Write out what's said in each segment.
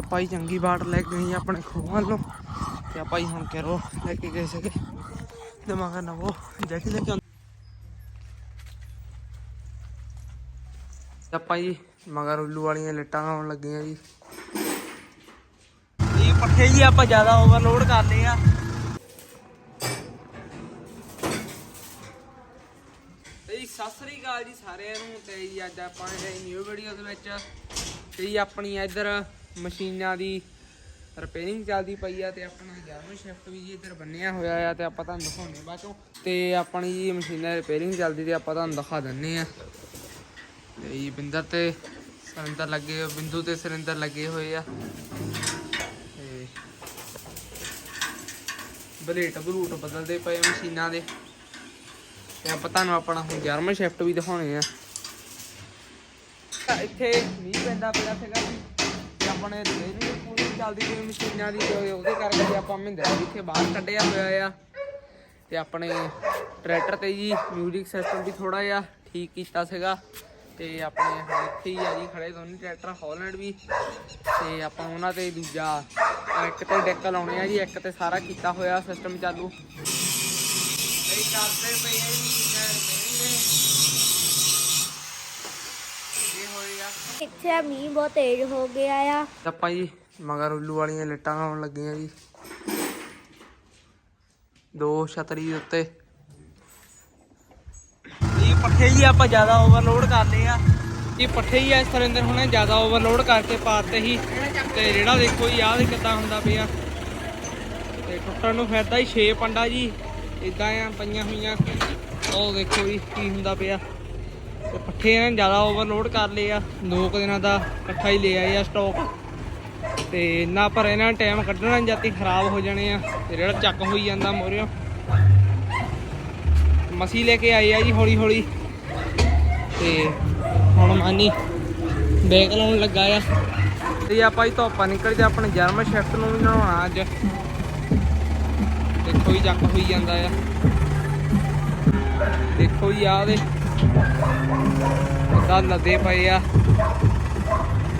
ਆਪਾਂ ਹੀ ਚੰਗੀ ਬਾੜ ਲੈ ਕੇ ਗਈ ਆਪਣੇ ਖੋਹਾਂ ਨੂੰ। ਤੇ ਆਪਾਂ ਹੀ ਹੁਣ ਕਰੋ ਲੈ ਕੇ ਗਏ ਸੀਗੇ। ਤੇ ਮੈਂ ਕਹਿੰਦਾ ਉਹ ਜੈਕੀ ਲੈ ਕੇ ਆਉਂਦੇ ਤੇ ਜੀ ਮਗਰ ਉੱਲੂ ਵਾਲੀਆਂ ਲਿੱਟਾਂ ਆਉਣ ਲੱਗੀਆਂ ਜੀ। ਇਹ ਪੱਠੇ ਜੀ ਆਪਾਂ ਜ਼ਿਆਦਾ ਓਵਰਲੋਡ ਕਰ ਲਏ ਆ ਜੀ ਸਤਿ ਸ੍ਰੀ ਅਕਾਲ ਜੀ ਸਾਰਿਆਂ ਨੂੰ। ਤੇ ਜੀ ਅੱਜ ਆਪਾਂ ਇਹ ਨਿਊ ਵੀਡੀਓ ਦੇ ਵਿੱਚ ਤੇ ਆਪਣੀ ਇੱਧਰ ਮਸ਼ੀਨਾਂ ਦੀ ਰਿਪੇਅਰਿੰਗ ਚੱਲਦੀ ਪਈ ਆ ਤੇ ਆਪਣਾ 11ਵਾਂ ਸ਼ਿਫਟ ਵੀ ਜੀ ਇੱਧਰ ਬੰਨਿਆ ਹੋਇਆ ਆ ਤੇ ਆਪਾਂ ਤੁਹਾਨੂੰ ਦਿਖਾਉਣੇ ਬਾਅਦੋਂ ਤੇ ਆਪਣੀ ਜੀ ਮਸ਼ੀਨਾਂ ਰਿਪੇਅਰਿੰਗ ਚੱਲਦੀ ਤੇ ਆਪਾਂ ਤੁਹਾਨੂੰ ਦਿਖਾ ਦਿੰਨੇ ਆ। ਤੇ ਜੀ ਬਿੰਦਰ ਤੇ ਸਰਿੰਦਰ ਲੱਗੇ ਬਿੰਦੂ ਤੇ ਸਰਿੰਦਰ ਲੱਗੇ ਹੋਏ ਆ। ਤੇ ਬਲੇਟ ਬਲੂਟ ਬਦਲਦੇ ਪਏ ਮਸ਼ੀਨਾਂ ਦੇ। ਤੇ ਆਪਾਂ ਤੁਹਾਨੂੰ ਆਪਣਾ ਹੁਣ 11ਵਾਂ ਸ਼ਿਫਟ ਵੀ ਦਿਖਾਉਣੇ ਆ। ਇੱਥੇ ਮੀਂਹ ਪੈਂਦਾ ਪਿਆ ਸੀਗਾ ਜੀ। ਤੇ ਆਪਣੇ ਡੇਲੀ ਪੂਰੀ ਚੱਲਦੀ ਪਈ ਮਸ਼ੀਨਾਂ ਦੀ ਤੇ ਉਹਦੇ ਕਰਕੇ ਆਪਾਂ ਮਹਿੰਦਰਾ ਵੀ ਇੱਥੇ ਬਾਹਰ ਕੱਢਿਆ ਹੋਇਆ ਆ। ਤੇ ਆਪਣੇ ਟਰੈਕਟਰ ਤੇ ਜੀ ਮਿਊਜ਼ਿਕ ਸਿਸਟਮ ਵੀ ਥੋੜਾ ਜਿਹਾ ਠੀਕ ਕੀਤਾ ਸੀਗਾ। ਤੇ ਆਪਣੇ ਇੱਥੇ ਹੀ ਆ ਜੀ ਖੜੇ ਦੋਨੇ ਟਰੈਕਟਰ ਹਾਲੈਂਡ ਵੀ। ਤੇ ਆਪਾਂ ਉਹਨਾਂ ਤੇ ਦੂਜਾ ਇੱਕ ਤੇ ਡੈਕ ਲਾਉਣੇ ਆ ਜੀ, ਇੱਕ ਤੇ ਸਾਰਾ ਕੀਤਾ ਹੋਇਆ ਸਿਸਟਮ ਚਾਲੂ। ਇਹ ਕਰਦੇ ਪਏ ਆ ਜੀ ਮਸ਼ੀਨਾਂ ਰਿਪੇਅਰਿੰਗ ਇਹ ਇੱਥੇ ਮੀਂਹ ਬਹੁਤ ਤੇਜ਼ ਹੋ ਗਿਆ ਆ। ਆਪਾਂ ਜੀ ਮਗਰ ਉੱਲੂ ਵਾਲੀਆਂ ਲਿੱਟਾਂ ਆਉਣ ਲੱਗੀਆਂ ਜੀ। ਦੋ ਛਤਰੀ ਦੇ ਉੱਤੇ। ਇਹ ਪੱਠੇ ਜੀ ਆਪਾਂ ਜ਼ਿਆਦਾ ਓਵਰਲੋਡ ਕਰ ਲਏ ਆ। ਇਹ ਪੱਠੇ ਹੀ ਇਸ ਤਰ੍ਹਾਂ ਦੇ ਹੁਣੇ ਜ਼ਿਆਦਾ ਓਵਰਲੋਡ ਕਰਕੇ ਪਾਤੇ ਸੀ ਤੇ ਜਿਹੜਾ ਦੇਖੋ ਜੀ ਆਹ ਕਿੱਦਾਂ ਹੁੰਦਾ ਪਿਆ। ਤੇ ਟੁੱਟਣ ਨੂੰ ਫਿਰਦਾ ਹੀ 6 ਪੰਡਾ ਜੀ। ਇਦਾਂ ਆ ਪਈਆਂ ਹੋਈਆਂ। ਉਹ ਦੇਖੋ ਜੀ ਕੀ ਹੁੰਦਾ ਪਿਆ। ਪੱਠੇ ਇਹਨਾਂ ਨੇ ਜ਼ਿਆਦਾ ਓਵਰਲੋਡ ਕਰ ਲਏ ਆ ਦੋ ਕੁ ਦਿਨਾਂ ਦਾ ਇਕੱਠਾ ਹੀ ਲੈ ਆਏ ਆ ਸਟਾਕ ਤੇ ਨਾ ਪਰ ਇਹਨਾਂ ਟਾਈਮ ਕੱਢਣਾ ਜਾਤੀ ਖਰਾਬ ਹੋ ਜਾਣੇ ਆ। ਤੇ ਜਿਹੜਾ ਚੱਕ ਹੋਈ ਜਾਂਦਾ ਮੋਰਿਓ। ਮਸੀ ਲੈ ਕੇ ਆਏ ਆ ਜੀ ਹੌਲੀ ਹੌਲੀ ਤੇ ਹੁਣ ਮਾਨੀ ਬੈਗ ਲਾਉਣ ਲੱਗਾ ਆ। ਤੇ ਆਪਾਂ ਹੀ ਧੋਪਾ ਨਿਕਲ ਤੇ ਆਪਣੇ ਜਰਮ ਸ਼ਿਫਟ ਨੂੰ ਵੀ ਨਹਾਉਣਾ ਅੱਜ। ਦੇਖੋ ਜੀ, ਚੱਕ ਹੋਈ ਜਾਂਦਾ ਆ। ਦੇਖੋ ਜੀ, ਆਹ ਦੇ ਉਹਦਾ ਲੱਦੇ ਪਏ ਆ।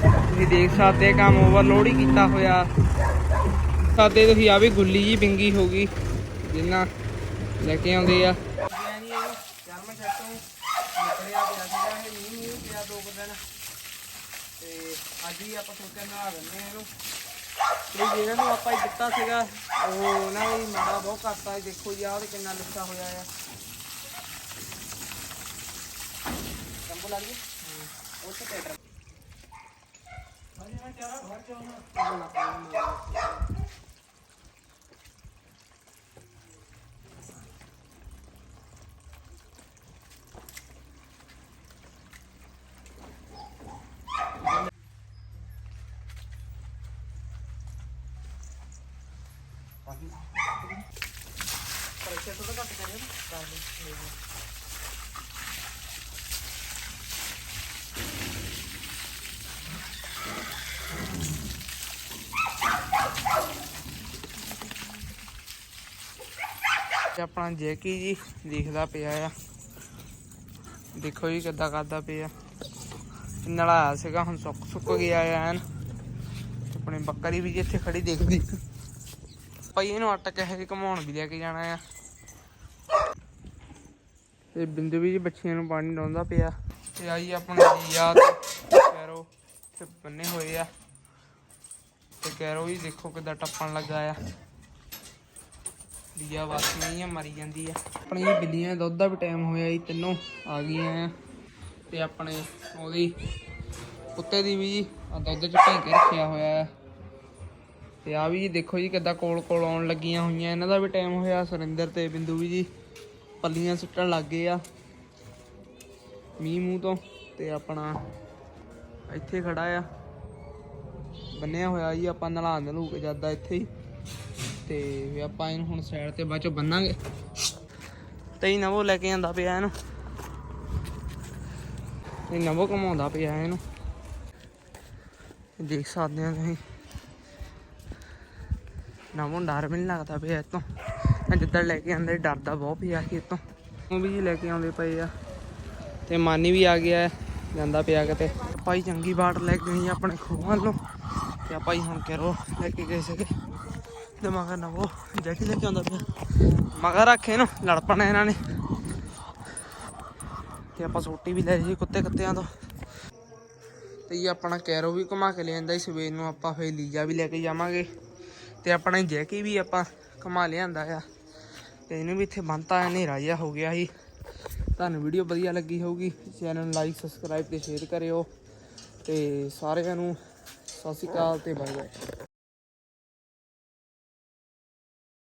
ਤੁਸੀਂ ਦੇਖ ਸਕਦੇ ਕੰਮ ਓਵਰਲੋਡ ਹੀ ਕੀਤਾ ਹੋਇਆ। ਸਾਡੇ ਤੁਸੀਂ ਆ ਵੀ ਗੁੱਲੀ ਜੀ ਬਿੰਗੀ ਹੋ ਗਈ, ਜਿੰਨਾ ਲੈ ਕੇ ਆਉਂਦੇ ਆ ਤੇ ਅੱਜ ਹੀ ਆਪਾਂ ਸੋਚਿਆ ਨਹਾ ਦਿੰਦੇ ਆ ਇਹਨੂੰ ਤੇ ਜਿਹਨਾਂ ਨੂੰ ਆਪਾਂ ਹੀ ਦਿੱਤਾ ਸੀਗਾ ਉਹ ਉਹਨਾਂ ਨੇ ਮਾੜਾ ਬਹੁਤ ਕਰਤਾ ਇਹ ਦੇਖੋ ਜੀ ਆਹ ਤੇ ਕਿੰਨਾ ਲਿਖਿਆ ਹੋਇਆ ਆ। ਕੰਬੋ ਲੱਗ ਗਈ ਉਹ ਤੇ ਟੈਟਰ ਪ੍ਰੈਸ਼ਰ ਥੋੜਾ ਆਪਣਾ ਜੈਕੀ ਜੀ ਦੇਖਦਾ ਪਿਆ ਆ। ਦੇਖੋ ਜੀ ਕਿੱਦਾਂ ਕਰਦਾ ਪਿਆ। ਨਲਾਇਆ ਸੀਗਾ, ਹੁਣ ਸੁੱਕ ਸੁੱਕ ਗਿਆ ਐਨ। ਆਪਣੇ ਬੱਕਰੀ ਵੀ ਇੱਥੇ ਖੜੀ ਦੇਖਦੀ। ਭਾਈ ਇਹਨੂੰ ਅਟਕ ਹੈ ਘਮਾਉਣ ਵੀ ਲੈ ਕੇ ਜਾਣਾ ਆ। ਤੇ ਬਿੰਦੂ ਵੀ ਜੀ ਬੱਚਿਆਂ ਨੂੰ ਪਾਣੀ ਲਾਉਂਦਾ ਪਿਆ। ਤੇ ਆਈ ਆਪਣੇ ਜੀਆ ਤੇ ਕੈਰੋ ਤੇ ਬੰਨੇ ਹੋਏ ਆ। ਤੇ ਕੈਰੋ ਵੀ ਦੇਖੋ ਕਿੱਦਾਂ ਟੱਪਣ ਲੱਗਾ ਆ। ਦੀਆ ਵਾਸੀ ਨਹੀਂ ਆ, ਮਰੀ ਜਾਂਦੀ ਆ। ਆਪਣੀ ਬਿੱਲੀਆਂ, ਦੁੱਧ ਦਾ ਵੀ ਟਾਈਮ ਹੋਇਆ ਜੀ, ਤਿੰਨੋਂ ਆ ਗਈਆਂ ਆ। ਤੇ ਆਪਣੇ ਉਹਦੀ ਕੁੱਤੇ ਦੀ ਵੀ ਜੀ ਦੁੱਧ ਚ ਭੇਂ ਕੇ ਰੱਖਿਆ ਹੋਇਆ ਆ। ਤੇ ਆ ਵੀ ਜੀ ਦੇਖੋ ਜੀ ਕਿੱਦਾਂ ਕੋਲ ਕੋਲ ਆਉਣ ਲੱਗੀਆਂ ਹੋਈਆਂ। ਇਹਨਾਂ ਦਾ ਵੀ ਟਾਈਮ ਹੋਇਆ, ਸੁਰਿੰਦਰ ਤੇ ਬਿੰਦੂ ਵੀ ਜੀ, ਪੱਲੀਆਂ ਸੁੱਟਣ ਲੱਗ ਗਏ ਆ। ਮੀਂਹ ਮੂੰਹ ਤੋਂ ਤੇ ਆਪਣਾ ਇੱਥੇ ਖੜਾ ਆ। ਬੰਨਿਆ ਹੋਇਆ ਜੀ, ਆਪਾਂ ਨਲਾ ਨਲੂ ਕੇ ਜਾਂਦਾ ਇੱਥੇ ਹੀ। ਤੇ ਵੀ ਆਪਾਂ ਇਹਨੂੰ ਹੁਣ ਸਾਈਡ ਤੇ ਬਾਅਦ ਚੋਂ ਬੰਨਾਂਗੇ। ਤੇ ਇਹ ਨਵੋ ਲੈ ਕੇ ਆਂਦਾ ਪਿਆ ਇਹਨੂੰ। ਇਹ ਨਵੋ ਕਮਾਉਂਦਾ ਪਿਆ ਇਹਨੂੰ। ਦੇਖ ਸਕਦੇ ਆ ਤੁਸੀਂ। ਨਵੋਂ ਡਰ ਵੀ ਨਹੀਂ ਲੱਗਦਾ ਪਿਆ ਇਹ ਜਿੱਦਾਂ ਲੈ ਕੇ ਆਂਦੇ ਡਰਦਾ ਬਹੁਤ ਪਿਆ ਕਿ ਇਹ ਉਹ ਵੀ ਜੀ ਲੈ ਕੇ ਆਉਂਦੇ ਪਏ ਆ। ਤੇ ਮਾਨੀ ਵੀ ਆ ਗਿਆ, ਜਾਂਦਾ ਪਿਆ ਕਿਤੇ। ਭਾਈ ਚੰਗੀ ਬਾੜ ਲੈ ਕੇ ਗਈ ਆਪਣੇ ਖੂਹਾਂ ਵੱਲੋਂ। ਤੇ ਭਾਈ ਹੁਣ ਕਰੋ ਲੈ ਕੇ ਗਏ ਸੀਗੇ। ਤੇ ਮਗਰ ਨਾ ਉਹ ਜੈਕੀ ਲੈ ਕੇ ਆਉਂਦਾ ਪਿਆ। ਮਗਰ ਰੱਖੇ ਨੂੰ ਲੜ ਪਣਾ ਇਹਨਾਂ ਨੇ। ਤੇ ਆਪਾਂ ਸੋਟੀ ਵੀ ਲੈ ਲਈ ਕੁੱਤੇ ਕੱਤਿਆਂ ਤੋਂ। ਤੇ ਇਹ ਆਪਣਾ ਕੈਰੋ ਵੀ ਘੁਮਾ ਕੇ ਲਿਆਂਦਾ ਇਸ ਸਵੇਰ ਨੂੰ ਆਪਾਂ ਫੇਰ ਲੀਜਾ ਵੀ ਲੈ ਕੇ ਜਾਵਾਂਗੇ। ਤੇ ਆਪਣਾ ਜੈਕੀ ਵੀ ਆਪਾਂ ਘੁਮਾ ਲਿਆਂਦਾ ਆ। ਤੇ ਇਹਨੂੰ ਵੀ ਇੱਥੇ ਬੰਨਤਾ ਹਨੇਰਾ ਜਿਹਾ ਹੋ ਗਿਆ ਸੀ। ਤੁਹਾਨੂੰ ਵੀਡੀਓ ਵਧੀਆ ਲੱਗੀ ਹੋਊਗੀ, ਚੈਨਲ ਨੂੰ ਲਾਈਕ ਸਬਸਕ੍ਰਾਈਬ ਤੇ ਸ਼ੇਅਰ ਕਰਿਓ। ਤੇ ਸਾਰਿਆਂ ਨੂੰ ਸਤਿ ਸ਼੍ਰੀ ਅਕਾਲ ਤੇ ਬਾਏ ਬਾਏ